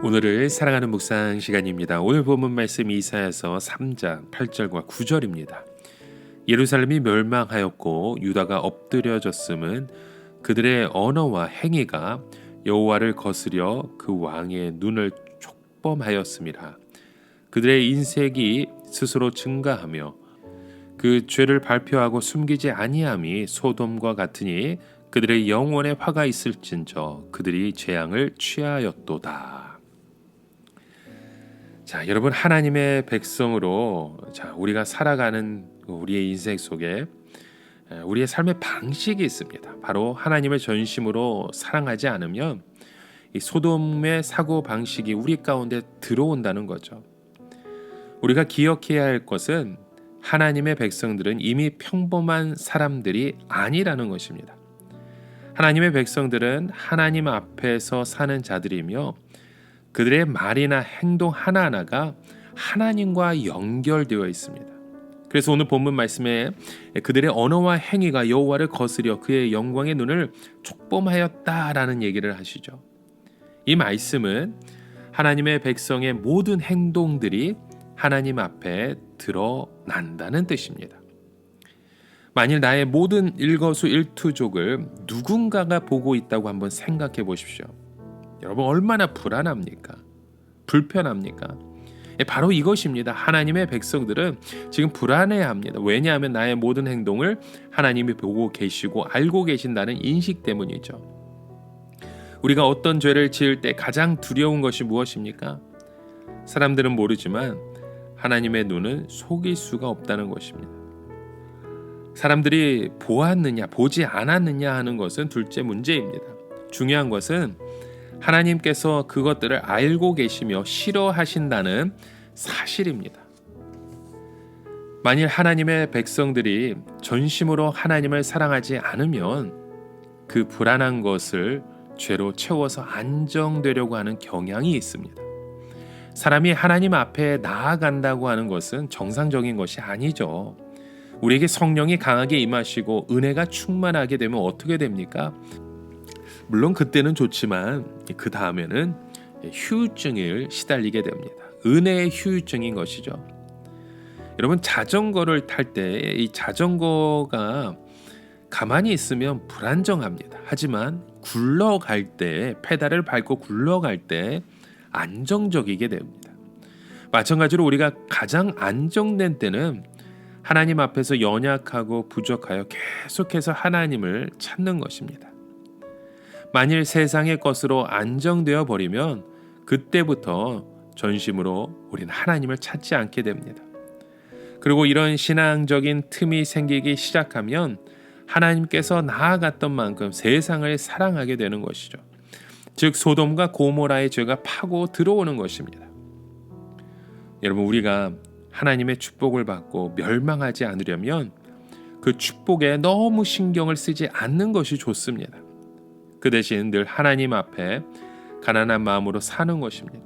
오늘을 사랑하는 묵상 시간입니다. 오늘 본문 말씀 이사야서 3장 8절과 9절입니다. 예루살렘이 멸망하였고 유다가 엎드려졌음은 그들의 언어와 행위가 여호와를 거스려 그 왕의 눈을 촉범하였음이라. 그들의 인색이 스스로 증가하며 그 죄를 발표하고 숨기지 아니함이 소돔과 같으니 그들의 영혼에 화가 있을진저 그들이 재앙을 취하였도다. 자, 여러분 하나님의 백성으로 자, 우리가 살아가는 우리의 인생 속에 우리의 삶의 방식이 있습니다. 바로 하나님을 전심으로 사랑하지 않으면 이 소돔의 사고 방식이 우리 가운데 들어온다는 거죠. 우리가 기억해야 할 것은 하나님의 백성들은 이미 평범한 사람들이 아니라는 것입니다. 하나님의 백성들은 하나님 앞에서 사는 자들이며 그들의 말이나 행동 하나하나가 하나님과 연결되어 있습니다. 그래서 오늘 본문 말씀에 그들의 언어와 행위가 여호와를 거스려 그의 영광의 눈을 촉범하였다라는 얘기를 하시죠. 이 말씀은 하나님의 백성의 모든 행동들이 하나님 앞에 드러난다는 뜻입니다. 만일 나의 모든 일거수일투족을 누군가가 보고 있다고 한번 생각해 보십시오. 여러분 얼마나 불안합니까? 불편합니까? 예, 바로 이것입니다. 하나님의 백성들은 지금 불안해합니다. 왜냐하면 나의 모든 행동을 하나님이 보고 계시고 알고 계신다는 인식 때문이죠. 우리가 어떤 죄를 지을 때 가장 두려운 것이 무엇입니까? 사람들은 모르지만 하나님의 눈은 속일 수가 없다는 것입니다. 사람들이 보았느냐, 보지 않았느냐 하는 것은 둘째 문제입니다. 중요한 것은 하나님께서 그것들을 알고 계시며 싫어하신다는 사실입니다. 만일 하나님의 백성들이 전심으로 하나님을 사랑하지 않으면 그 불안한 것을 죄로 채워서 안정되려고 하는 경향이 있습니다. 사람이 하나님 앞에 나아간다고 하는 것은 정상적인 것이 아니죠. 우리에게 성령이 강하게 임하시고 은혜가 충만하게 되면 어떻게 됩니까? 물론 그때는 좋지만 그 다음에는 휴유증을 시달리게 됩니다. 은혜의 휴유증인 것이죠. 여러분 자전거를 탈 때 이 자전거가 가만히 있으면 불안정합니다. 하지만 굴러갈 때 페달을 밟고 굴러갈 때 안정적이게 됩니다. 마찬가지로 우리가 가장 안정된 때는 하나님 앞에서 연약하고 부족하여 계속해서 하나님을 찾는 것입니다. 만일 세상의 것으로 안정되어 버리면 그때부터 전심으로 우리는 하나님을 찾지 않게 됩니다. 그리고 이런 신앙적인 틈이 생기기 시작하면 하나님께서 나아갔던 만큼 세상을 사랑하게 되는 것이죠. 즉 소돔과 고모라의 죄가 파고 들어오는 것입니다. 여러분 우리가 하나님의 축복을 받고 멸망하지 않으려면 그 축복에 너무 신경을 쓰지 않는 것이 좋습니다. 그 대신 늘 하나님 앞에 가난한 마음으로 사는 것입니다.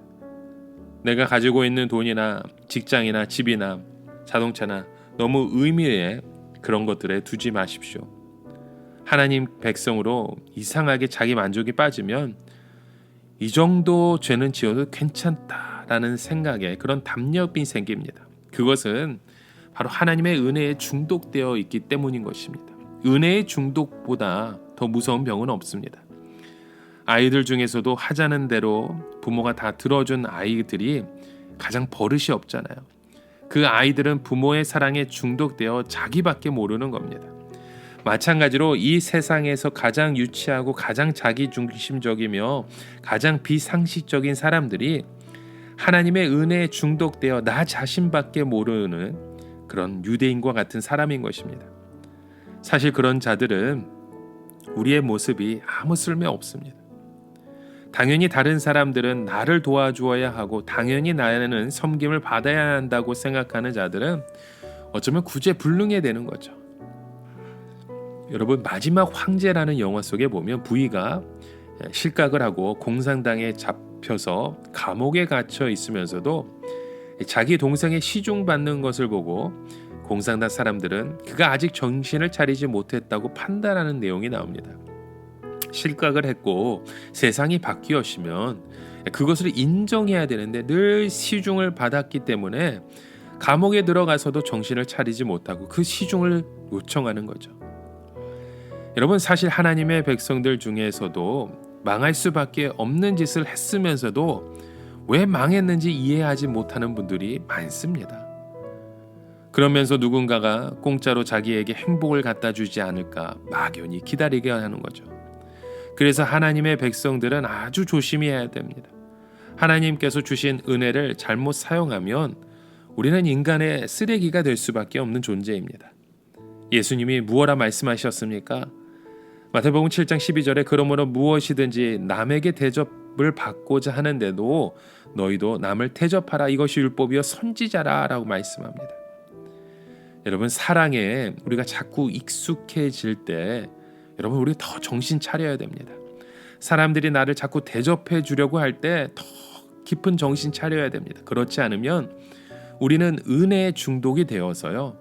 내가 가지고 있는 돈이나 직장이나 집이나 자동차나 너무 의미에 그런 것들에 두지 마십시오. 하나님 백성으로 이상하게 자기 만족이 빠지면 이 정도 죄는 지어도 괜찮다라는 생각에 그런 담력이 생깁니다. 그것은 바로 하나님의 은혜에 중독되어 있기 때문인 것입니다. 은혜의 중독보다 더 무서운 병은 없습니다. 아이들 중에서도 하자는 대로 부모가 다 들어준 아이들이 가장 버릇이 없잖아요. 그 아이들은 부모의 사랑에 중독되어 자기밖에 모르는 겁니다. 마찬가지로 이 세상에서 가장 유치하고 가장 자기 중심적이며 가장 비상식적인 사람들이 하나님의 은혜에 중독되어 나 자신밖에 모르는 그런 유대인과 같은 사람인 것입니다. 사실 그런 자들은 우리의 모습이 아무 쓸모 없습니다. 당연히 다른 사람들은 나를 도와주어야 하고 당연히 나는 섬김을 받아야 한다고 생각하는 자들은 어쩌면 구제불능해 되는 거죠. 여러분 마지막 황제라는 영화 속에 보면 부위가 실각을 하고 공산당에 잡혀서 감옥에 갇혀 있으면서도 자기 동생의 시중 받는 것을 보고 공산당 사람들은 그가 아직 정신을 차리지 못했다고 판단하는 내용이 나옵니다. 실각을 했고 세상이 바뀌었으면 그것을 인정해야 되는데 늘 시중을 받았기 때문에 감옥에 들어가서도 정신을 차리지 못하고 그 시중을 요청하는 거죠. 여러분 사실 하나님의 백성들 중에서도 망할 수밖에 없는 짓을 했으면서도 왜 망했는지 이해하지 못하는 분들이 많습니다. 그러면서 누군가가 공짜로 자기에게 행복을 갖다 주지 않을까 막연히 기다리게 하는 거죠. 그래서 하나님의 백성들은 아주 조심해야 됩니다. 하나님께서 주신 은혜를 잘못 사용하면 우리는 인간의 쓰레기가 될 수밖에 없는 존재입니다. 예수님이 무엇라 말씀하셨습니까? 마태복음 7장 12절에 그러므로 무엇이든지 남에게 대접을 받고자 하는데도 너희도 남을 대접하라 이것이 율법이요 선지자라라고 말씀합니다. 여러분 사랑에 우리가 자꾸 익숙해질 때 여러분 우리 더 정신 차려야 됩니다. 사람들이 나를 자꾸 대접해 주려고 할 때 더 깊은 정신 차려야 됩니다. 그렇지 않으면 우리는 은혜에 중독이 되어서요.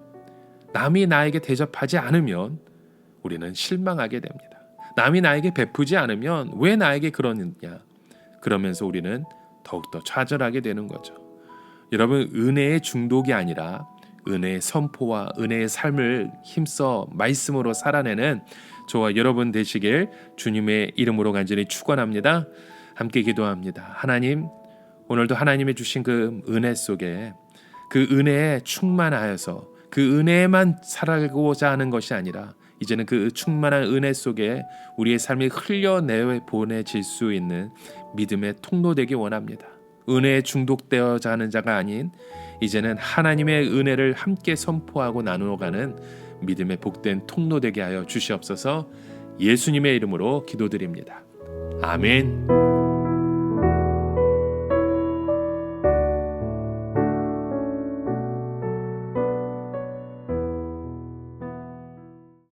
남이 나에게 대접하지 않으면 우리는 실망하게 됩니다. 남이 나에게 베푸지 않으면 왜 나에게 그러느냐? 그러면서 우리는 더욱더 좌절하게 되는 거죠. 여러분 은혜의 중독이 아니라 은혜의 선포와 은혜의 삶을 힘써 말씀으로 살아내는 저와 여러분 되시길 주님의 이름으로 간절히 축원합니다. 함께 기도합니다. 하나님 오늘도 하나님의 주신 그 은혜 속에 그 은혜에 충만하여서 그 은혜에만 살아가고자 하는 것이 아니라 이제는 그 충만한 은혜 속에 우리의 삶이 흘려내 보내질 수 있는 믿음의 통로 되기 원합니다. 은혜에 중독되어자 하는 자가 아닌 이제는 하나님의 은혜를 함께 선포하고 나누어가는 믿음의 복된 통로 되게 하여 주시옵소서 예수님의 이름으로 기도드립니다. 아멘.